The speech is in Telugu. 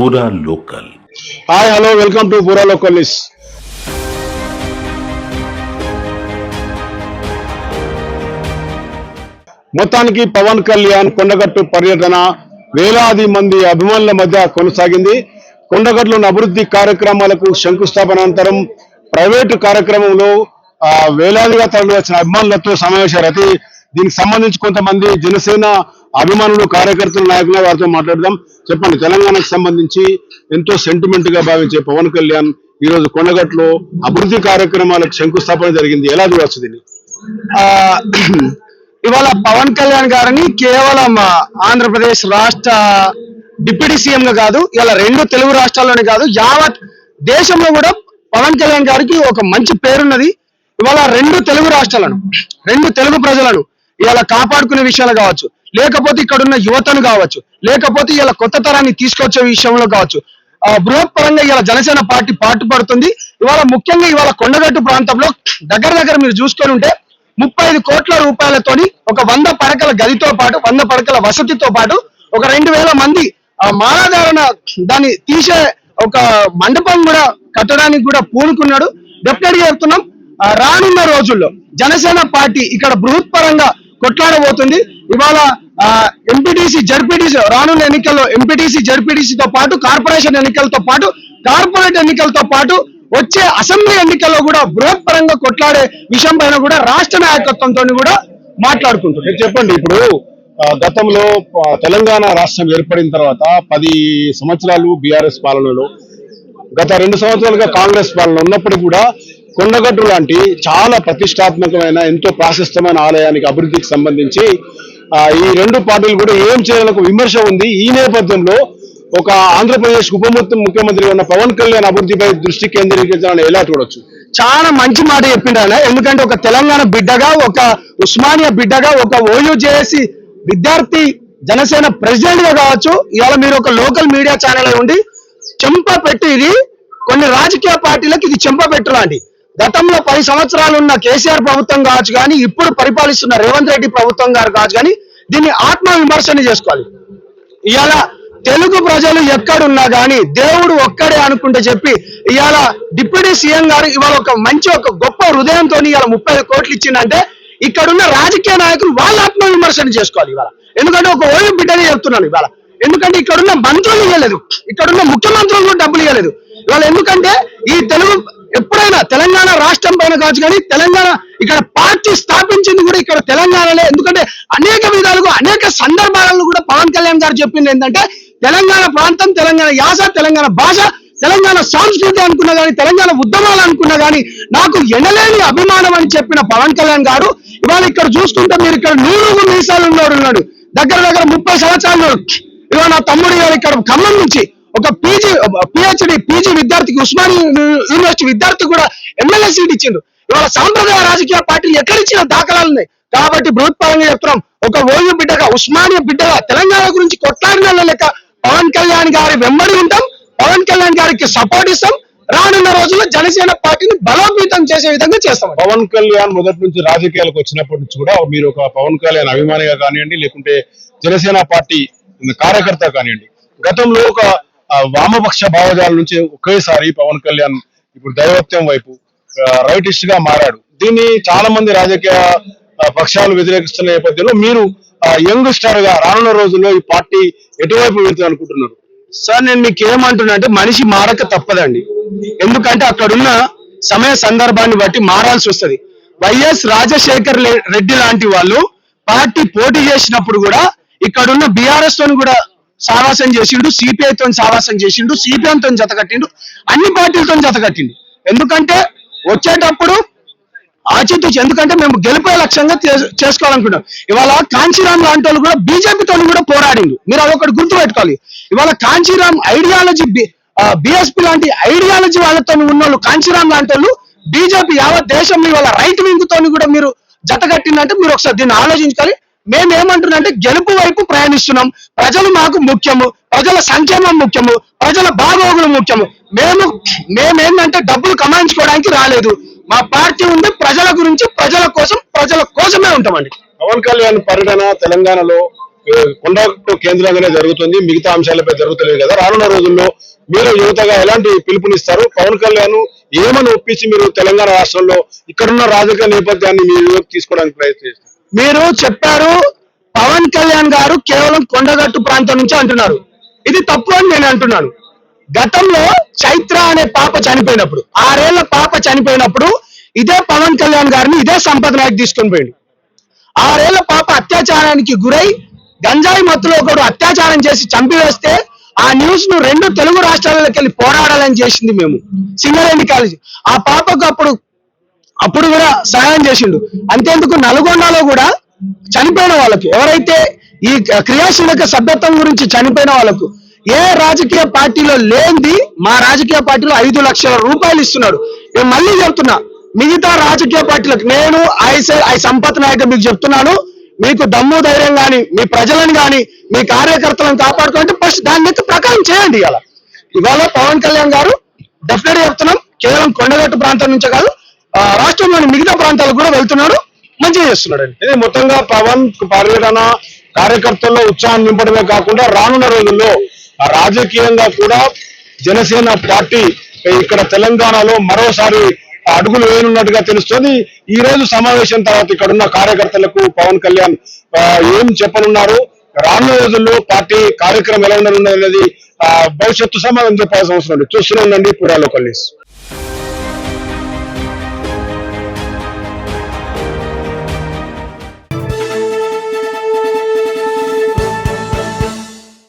Pura local hi hello welcome to Pura లోకలిస్ మొత్తానికి పవన్ కళ్యాణ్ కొండగట్టు పర్యటన వేలాది మంది అభిమానుల మధ్య కొనసాగింది. కొండగట్టులోని అభివృద్ధి కార్యక్రమాలకు శంకుస్థాపన అనంతరం ప్రైవేటు కార్యక్రమంలో వేలాదిగా తరలి వచ్చిన అభిమానులతో సమావేశారు అయితే దీనికి సంబంధించి కొంతమంది జనసేన అభిమానులు కార్యకర్తలు నాయకుల వారితో మాట్లాడదాం. చెప్పండి తెలంగాణకు సంబంధించి ఎంతో సెంటిమెంట్గా భావించే పవన్ కళ్యాణ్ ఈ రోజు కొండగట్లో అభివృద్ధి కార్యక్రమాలకు శంకుస్థాపన జరిగింది. ఎలా చూడవచ్చు దీన్ని? ఇవాళ పవన్ కళ్యాణ్ గారిని కేవలం ఆంధ్రప్రదేశ్ రాష్ట్ర డిప్యూటీ సీఎం గా కాదు ఇలా రెండు తెలుగు రాష్ట్రాల్లోనే కాదు యావత్ దేశంలో కూడా పవన్ కళ్యాణ్ గారికి ఒక మంచి పేరున్నది. ఇవాళ రెండు తెలుగు రాష్ట్రాలను రెండు తెలుగు ప్రజలను ఇవాళ కాపాడుకునే విషయాలు కావచ్చు. లేకపోతే ఇక్కడ ఉన్న యువతను కావచ్చు లేకపోతే ఇలా కొత్త తరాన్ని తీసుకొచ్చే విషయంలో కావచ్చు ఆ, బృహత్ పరంగా ఇవాళ జనసేన పార్టీ పాటుపడుతుంది. ఇవాళ ముఖ్యంగా ఇవాళ కొండగట్టు ప్రాంతంలో దగ్గర దగ్గర మీరు చూసుకొని ఉంటే ముప్పై ఐదు కోట్ల రూపాయలతోని ఒక వంద పడకల గదితో పాటు వంద పడకల వసతితో పాటు ఒక రెండు వేల మంది ఆ మాలాధారణ దాన్ని తీసే ఒక మండపం కూడా కట్టడానికి కూడా పూనుకున్నాడు. డెఫినెట్గా చెప్తున్నాం రానున్న రోజుల్లో జనసేన పార్టీ ఇక్కడ బృహత్ పరంగా కొట్లాడబోతుంది. ఇవాళ ఎంపీటీసీ జడ్పీటీసీ రానున్న ఎన్నికల్లో ఎంపీటీసీ జడ్పీటీసీతో పాటు కార్పొరేషన్ ఎన్నికలతో పాటు కార్పొరేట్ ఎన్నికలతో పాటు వచ్చే అసెంబ్లీ ఎన్నికల్లో కూడా బృహత్ పరంగా కొట్లాడే విషయం పైన కూడా రాష్ట్ర నాయకత్వంతో కూడా మాట్లాడుకుంటున్నారు చెప్పండి ఇప్పుడు గతంలో తెలంగాణ రాష్ట్రం ఏర్పడిన తర్వాత పది సంవత్సరాలు బీఆర్ఎస్ పాలనలో గత రెండు సంవత్సరాలుగా కాంగ్రెస్ పాలన ఉన్నప్పుడు కూడా కొండగట్టు లాంటి చాలా ప్రతిష్టాత్మకమైన ఎంతో ప్రాశస్తమైన ఆలయానికి అభివృద్ధికి సంబంధించి ఈ రెండు పార్టీలు కూడా ఏం చేయాలని ఒక విమర్శ ఉంది. ఈ నేపథ్యంలో ఒక ఆంధ్రప్రదేశ్ ఉప ముఖ్యమంత్రి ఉన్న పవన్ కళ్యాణ్ అభివృద్ధిపై దృష్టి కేంద్రీకరించాలని ఎలా చూడొచ్చు? చాలా మంచి మాట చెప్పిండు ఆయన. ఎందుకంటే ఒక తెలంగాణ బిడ్డగా ఒక ఉస్మానియా బిడ్డగా ఒక ఓయూ చేసి విద్యార్థి జనసేన ప్రెసిడెంట్గా కావచ్చు. ఇవాళ మీరు ఒక లోకల్ మీడియా ఛానల్ ఉండి చెంప పెట్టి ఇది కొన్ని రాజకీయ పార్టీలకు ఇది చెంప పెట్టు లాంటి. గతంలో పది సంవత్సరాలు ఉన్న కేసీఆర్ ప్రభుత్వం కావచ్చు కానీ ఇప్పుడు పరిపాలిస్తున్న రేవంత్ రెడ్డి ప్రభుత్వం గారు కావచ్చు కానీ దీన్ని ఆత్మ విమర్శన చేసుకోవాలి. ఇవాళ తెలుగు ప్రజలు ఎక్కడున్నా గాని దేవుడు ఒక్కడే అనుకుంటే చెప్పి ఇవాళ డిప్యూటీ సీఎం గారు ఇవాళ ఒక మంచి ఒక గొప్ప హృదయంతో ఇవాళ ముప్పై కోట్లు ఇచ్చిందంటే ఇక్కడున్న రాజకీయ నాయకులు వాళ్ళ ఆత్మ విమర్శన చేసుకోవాలి ఇవాళ. ఎందుకంటే ఒక ఓయం బిడ్డనే చెప్తున్నాను ఇవాళ. ఎందుకంటే ఇక్కడున్న మంత్రులు ఇవ్వలేదు. ఇక్కడున్న ముఖ్యమంత్రులు కూడా డబ్బులు ఇవ్వలేదు. ఇవాళ ఎందుకంటే ఈ తెలుగు ఎప్పుడైనా తెలంగాణ రాష్ట్రం పైన కావచ్చు కానీ తెలంగాణ ఇక్కడ పార్టీ స్థాపించింది కూడా ఇక్కడ తెలంగాణలో. ఎందుకంటే అనేక విధాలుగా అనేక సందర్భాలను కూడా పవన్ కళ్యాణ్ గారు చెప్పింది ఏంటంటే తెలంగాణ ప్రాంతం తెలంగాణ యాస తెలంగాణ భాష తెలంగాణ సంస్కృతి అనుకున్నా కానీ తెలంగాణ ఉద్యమాలు అనుకున్నా కానీ నాకు ఎనలేని అభిమానం అని చెప్పిన పవన్ కళ్యాణ్ గారు ఇవాళ ఇక్కడ చూస్తుంటే మీరు ఇక్కడ నూరు మీసాలు ఉన్నవాడు ఉన్నాడు. దగ్గర దగ్గర ముప్పై సంవత్సరాలు ఇవాళ నా తమ్ముడు గారు ఇక్కడ ఖమ్మం నుంచి ఒక పీజీ పిహెచ్డి పీజీ విద్యార్థికి ఉస్మాని యూనివర్సిటీ విద్యార్థి కూడా ఎమ్మెల్యే సీట్ ఇచ్చిండు ఇవాళ సాంప్రదాయ రాజకీయ పార్టీలు ఎక్కడిచ్చిన దాఖలాలు ఉన్నాయి. కాబట్టి బృహత్పరంగా చెప్తున్నాం ఒక ఓయూ బిడ్డగా ఉస్మానియా బిడ్డగా తెలంగాణ గురించి కొట్లాడిన లెక్క పవన్ కళ్యాణ్ గారి వెంబడి ఉంటాం. పవన్ కళ్యాణ్ గారికి సపోర్ట్ ఇస్తాం. రానున్న రోజుల్లో జనసేన పార్టీని బలోపేతం చేసే విధంగా చేస్తాం పవన్ కళ్యాణ్ మొదటి నుంచి రాజకీయాలకు వచ్చినప్పటి నుంచి కూడా మీరు ఒక పవన్ కళ్యాణ్ అభిమానిగా కానివ్వండి లేకుంటే జనసేన పార్టీ కార్యకర్త కానివ్వండి. గతంలో ఒక ఆ, వామపక్ష భావజాల నుంచి ఒకేసారి పవన్ కళ్యాణ్ ఇప్పుడు దైవత్వం వైపు రైటిస్ట్గా మారాడు. దీన్ని చాలా మంది రాజకీయ పక్షాలు వ్యతిరేకిస్తున్న నేపథ్యంలో మీరు యంగ్ స్టార్గా రానున్న రోజుల్లో ఈ పార్టీ ఎటువైపు వెళ్తుంది అనుకుంటున్నారు? సార్ నేను మీకు ఏమంటున్నా అంటే మనిషి మారక తప్పదండి. ఎందుకంటే అక్కడున్న సమయ సందర్భాన్ని బట్టి మారాల్సి వస్తది. వైఎస్ రాజశేఖర్ రెడ్డి లాంటి వాళ్ళు పార్టీ పోటీ చేసినప్పుడు కూడా ఇక్కడున్న బీఆర్ఎస్తో కూడా సావాసం చేసిండు సిపిఐ తోని సావాసం చేసిండు సిపిఎంతో తోని అన్ని పార్టీలతో జతకట్టిండు ఎందుకంటే వచ్చేటప్పుడు ఆచితూచి ఎందుకంటే మేము గెలిపే లక్ష్యంగా చే- చేసుకోవాలనుకుంటాం ఇవాళ కాంచీరామ్ లాంటి వాళ్ళు కూడా బీజేపీతో కూడా పోరాడిండు. మీరు అదొకటి గుర్తు పెట్టుకోవాలి. ఇవాళ కాంచీరామ్ ఐడియాలజీ బిఎస్పీ లాంటి ఐడియాలజీ వాళ్ళతో ఉన్న వాళ్ళు కాంచీరామ్ లాంటి వాళ్ళు బీజేపీ యావత్ దేశంలో ఇవాళ రైట్ వింగ్ తోని కూడా మీరు జత కట్టిందంటే మీరు ఒకసారి దీన్ని ఆలోచించుకోవాలి మేమేమంటున్నా అంటే గెలుపు వైపు ప్రయాణిస్తున్నాం. ప్రజలు మాకు ముఖ్యము. ప్రజల సంక్షేమం ముఖ్యము. ప్రజల బాగోగులు ముఖ్యము. మేము మేమేంటంటే డబ్బులు కమాయించుకోవడానికి రాలేదు. మా పార్టీ ఉంది. ప్రజల గురించి ప్రజల కోసం ప్రజల కోసమే ఉంటామండి. పవన్ కళ్యాణ్ పర్యటన తెలంగాణలో కొండకు కేంద్రంగానే జరుగుతుంది. మిగతా అంశాలపై జరుగుతలేదు కదా. రానున్న రోజుల్లో మీరు యువతగా ఎలాంటి పిలుపునిస్తారు? పవన్ కళ్యాణ్ ఏమని ఒప్పించి మీరు తెలంగాణ రాష్ట్రంలో ఇక్కడున్న రాజకీయ నేపథ్యాన్ని మీరు తీసుకోవడానికి ప్రయత్నిస్తారు? మీరు చెప్పారు పవన్ కళ్యాణ్ గారు కేవలం కొండగట్టు ప్రాంతం నుంచి అంటున్నారు. ఇది తప్పు అని నేను అంటున్నాను. గతంలో చైత్ర అనే పాప చనిపోయినప్పుడు ఆరేళ్ళ పాప చనిపోయినప్పుడు ఇదే పవన్ కళ్యాణ్ గారిని ఇదే సంపద నాయక్ తీసుకొని పోయింది ఆరేళ్ళ పాప అత్యాచారానికి గురై గంజాయి మత్తులో ఒకడు అత్యాచారం చేసి చంపివేస్తే ఆ న్యూస్ను రెండు తెలుగు రాష్ట్రాలలోకి వెళ్ళి పోరాడాలని చేసింది మేము. సింగరేణి కాలేజీ. ఆ పాపకు అప్పుడు అప్పుడు కూడా సహాయం చేసిండు. అంతేందుకు నల్గొండలో కూడా చనిపోయిన వాళ్ళకు ఎవరైతే ఈ క్రియాశీలక సభ్యత్వం గురించి చనిపోయిన వాళ్ళకు ఏ రాజకీయ పార్టీలో లేనిది మా రాజకీయ పార్టీలో ఐదు లక్షల రూపాయలు ఇస్తున్నాడు. నేను మళ్ళీ చెప్తున్నా మిగతా రాజకీయ పార్టీలకు నేను ఐసే ఐ సంపత్ నాయక్ మీకు చెప్తున్నాను మీకు దమ్ము ధైర్యం కానీ మీ ప్రజలను కానీ మీ కార్యకర్తలను కాపాడుకుంటే ఫస్ట్ దాని యొక్క ప్రకారం చేయండి ఇవాళ. ఇవాళ పవన్ కళ్యాణ్ గారు డెఫినెట్ చెప్తున్నాం కేవలం కొండగట్టు ప్రాంతం నుంచే కాదు రాష్ట్రంలోని మిగతా ప్రాంతాలకు కూడా వెళ్తున్నాడు మంచిగా చేస్తున్నాడు అండి ఇది మొత్తంగా పవన్ పర్యటన కార్యకర్తల్లో ఉత్సాహం నింపడమే కాకుండా రానున్న రోజుల్లో రాజకీయంగా కూడా జనసేన పార్టీ ఇక్కడ తెలంగాణలో మరోసారి అడుగులు వేయనున్నట్టుగా తెలుస్తోంది. ఈ రోజు సమావేశం తర్వాత ఇక్కడ ఉన్న కార్యకర్తలకు పవన్ కళ్యాణ్ ఏం చెప్పనున్నారు? రానున్న రోజుల్లో పార్టీ కార్యక్రమం ఎలా ఉండనున్నది అనేది ఆ, భవిష్యత్తు సమాధానం చెప్పాల్సిన అవసరం ఉంది. చూస్తూనే ఉండండి పురాలో కల్లీస్